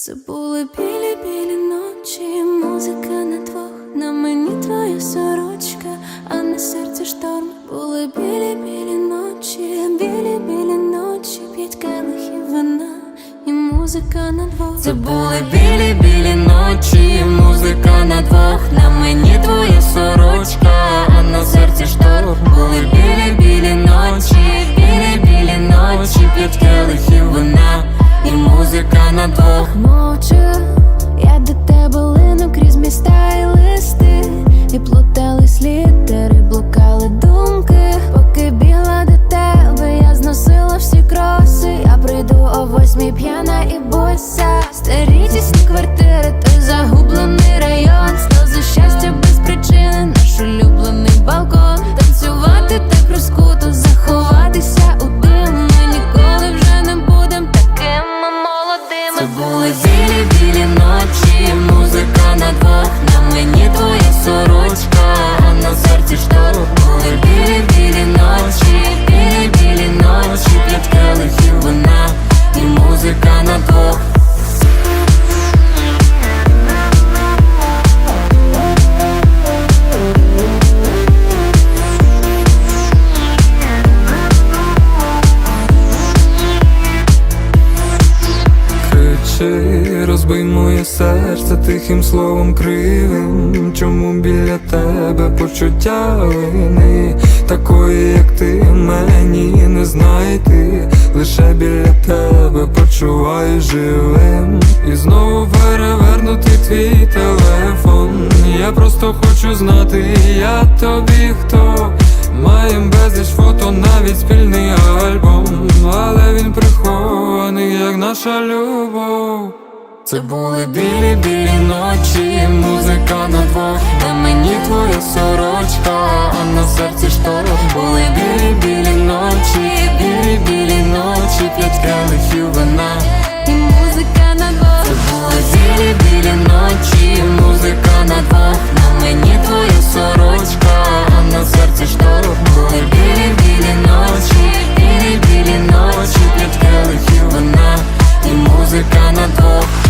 Це були білі білі ночі, музика на двох, на мені твоя сорочка, а на серці шторм. Були білі білі ночі, білі білі ночі, п'ять келихів вина і музика на двох. Це були білі білі ночі, музика на двох, на мені твоя сорочка, на двох. Мовчу, я до тебе лину крізь міста і листи. І плутались літери, блукали думки. Поки біла до тебе, я зносила всі кроси. Я прийду о восьмій п'яна і бося Старі квартири, той загублений сорочка, а на серці шторм білі білі ночі, білі білі ночі, п'ять келихів вина і музика на двох. Кричи, розбий моє серце тихим словом кривим. Чому біля тебе почуття вини такої, як ти мені не знайти, лише біля тебе почуваю живим. І знову перевернути твій телефон. Я просто хочу знати, я тобі хто. Маєм безліч фото, навіть спільний альбом, але він прихований, як наша любов. Це були білі білі ночі, музика на двох, на мені твоя сорочка, а на серці штори Були білі білі ночі, білі білі ночі, п'ять келихів вина. І музика на двох. Це були білі білі ночі, музика на двох, на мені твоя сорочка, а на серці штори Були білі білі ночі, білі білі ночі, п'ять келихів вина. І музика на двох.